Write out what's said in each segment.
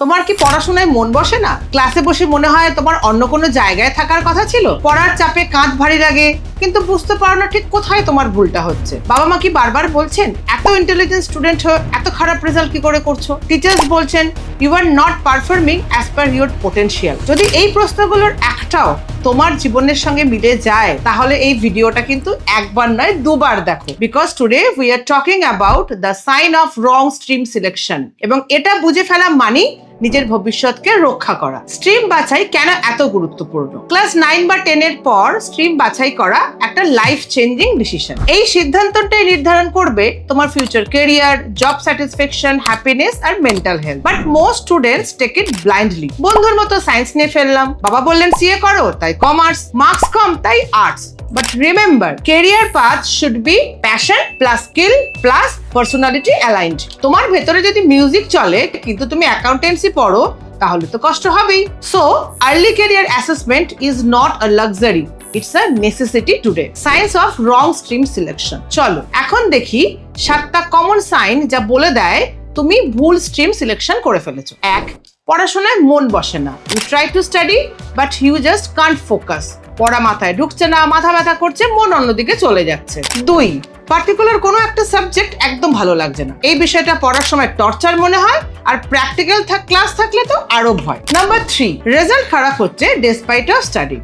তোমার কি পড়াশোনায় মন বসে না? ক্লাসে বসে মনে হয় তোমার অন্য কোনো জায়গায় থাকার কথা ছিল? পড়ার চাপে কাঁধ ভারী লাগে, কিন্তু বুঝতে পারো না ঠিক কোথায় তোমার ভুলটা হচ্ছে। বাবা মা কি বারবার বলছেন, এত ইন্টেলিজেন্ট স্টুডেন্ট হয়ে এত খারাপ রেজাল্ট কি করে করছ? টিচার্স বলছেন you are not performing as per your potential যদি এই প্রশ্নগুলোর একটাও তোমার জীবনের সঙ্গে মিলে যায়, তাহলে এই ভিডিওটা কিন্তু একবার নয়, দুবার দেখো। Because today we are talking about the sign of wrong stream selection এবং এটা বুঝে ফেলা মানি নিজের ভবিষ্যৎকে রক্ষা করা। স্ট্রিম বাছাই কেন এত গুরুত্বপূর্ণ? ক্লাস নাইন বা টেন এর পর স্ট্রিম বাছাই করা একটা লাইফ চেঞ্জিং ডিসিশন এই সিদ্ধান্তটাই নির্ধারণ করবে তোমার future career job satisfaction happiness R mental health but most students take it blindly বন্ধুর মতো সায়েন্স নিয়ে ফেললাম। বাবা বললেন সিএ করো, তাই কমার্স মার্কস কম, তাই arts but remember career path should be passion plus skill plus personality aligned তোমার ভেতরে যদি মিউজিক চলে, কিন্তু তুমি অ্যাকাউন্টেন্সি পড়ো, তাহলে তো কষ্ট হবেই। So early career assessment is not a luxury it's a necessity today science of wrong stream selection চলো, এখন দেখি সাতটা কমন সাইন যা বলে দেয় তুমি ভুল স্ট্রিম সিলেকশন করে ফেলেছো। এক, পড়াশোনায় মন বসে না। You try to study but you just can't focus পড়া মাথায় ঢুকছে না, মাথা ব্যথা করছে, মন অন্যদিকে চলে যাচ্ছে। দুই পার্টিকুলার কোনো একটা সাবজেক্ট একদম ভালো লাগছে না। এই বিষয়টা পড়ার সময় টর্চার মনে হয়, আর প্র্যাকটিক্যাল থাক ক্লাস থাকলে তো আরও ভয়। নাম্বার থ্রি রেজাল্ট খারাপ হচ্ছে despite of study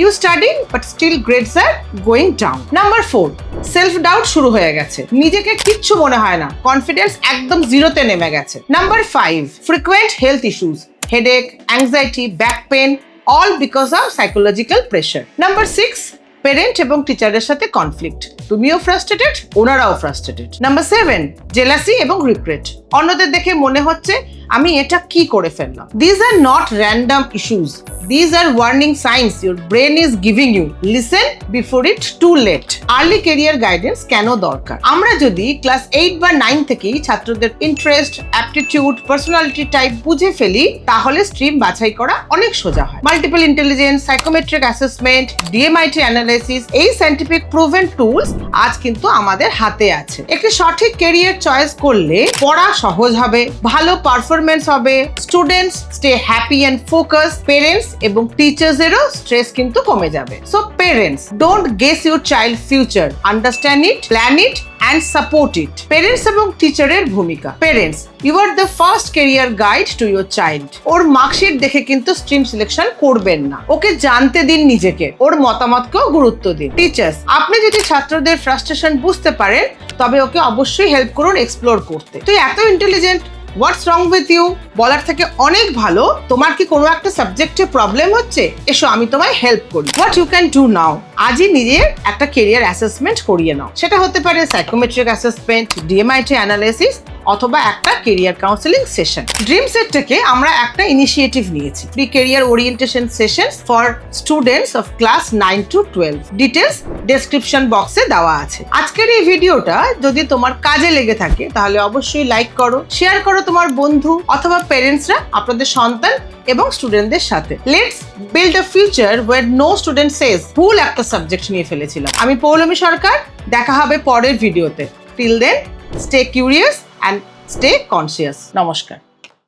you study but still grades are going down number four self doubt শুরু হয়ে গেছে। নিজেকে কিচ্ছু মনে হয় না। কনফিডেন্স একদম জিরোতে নেমে গেছে। Number five frequent health issues headache anxiety back pain all because of psychological pressure number six parent এবং টিচারের সাথে কনফ্লিক্ট তুমিও ফ্রাস্ট্রেটেড ওনারাও ফ্রাস্ট্রেটেড নাম্বার সেভেন জেলাসি এবং রিগ্রেট অন্যদের দেখে মনে হচ্ছে আমি এটা কি করে ফেললাম? These are not random issues these are warning signs your brain is giving you listen before it too late early career guidance কেন দরকার? আমরা যদি ক্লাস এইট বা নাইন থেকেই ছাত্রদের ইন্টারেস্ট অ্যাপটিটিউড পার্সোনালিটি টাইপ বুঝে ফেলি, তাহলে স্ট্রিম বাছাই করা অনেক সোজা হয়। Multiple intelligence psychometric assessment DMIT analysis এই সাইন্টিফিক প্রুভেন টুলস আজ কিন্তু আমাদের হাতে আছে। একটি সঠিক কেরিয়ার চয়েস করলে পড়া সহজ হবে, ভালো পারফরমেন্স হবে। Students stay happy and focus parents এবং টিচার্সেরও স্ট্রেস কিন্তু কমে যাবে। So parents don't guess your child future understand it plan it and support it parents এবং টিচারের ভূমিকা। Parents you are the first career guide to your child or marksheet দেখে কিন্তু স্ট্রিম সিলেকশন করবেন না। ওকে জানতে দিন নিজেকে। ওর মতামতকেও গুরুত্ব দিন। টিচার্স আপনি যদি ছাত্রদের ফ্রাস্ট্রেশন বুঝতে পারেন, তবে ওকে অবশ্যই হেল্প করুন এক্সপ্লোর করতে। তুই এত intelligent what's wrong with you বলার থেকে অনেক ভালো। তোমার কি কোনো একটা সাবজেক্টে প্রবলেম হচ্ছে? এসো আমি তোমায় হেল্প করি। What you can do now আজই নিজের একটা কেরিয়ার অ্যাসেসমেন্ট করিয়ে নাও। সেটা হতে পারে সাইকোমেট্রিক অ্যাসেসমেন্ট ডিএমআইটি অ্যানালাইসিস অথবা একটা career counselling session dream set থেকে আমরা একটা ইনিশিয়েটিভ নিয়েছি। Free career orientation session for students of class nine to twelve details description বক্সে দেওয়া আছে। আজকের এই ভিডিওটা যদি তোমার কাজে লেগে থাকে, তাহলে অবশ্যই লাইক করো শেয়ার করো তোমার বন্ধু অথবা প্যারেন্টসরা আপনাদের সন্তান এবং স্টুডেন্টদের সাথে। Let's build a future where no student says ভুল একটা সাবজেক্ট নিয়ে ফেলেছিলাম। আমি পৌলমী সরকার, দেখা হবে পরের ভিডিওতে। Till then stay curious and stay conscious নমস্কার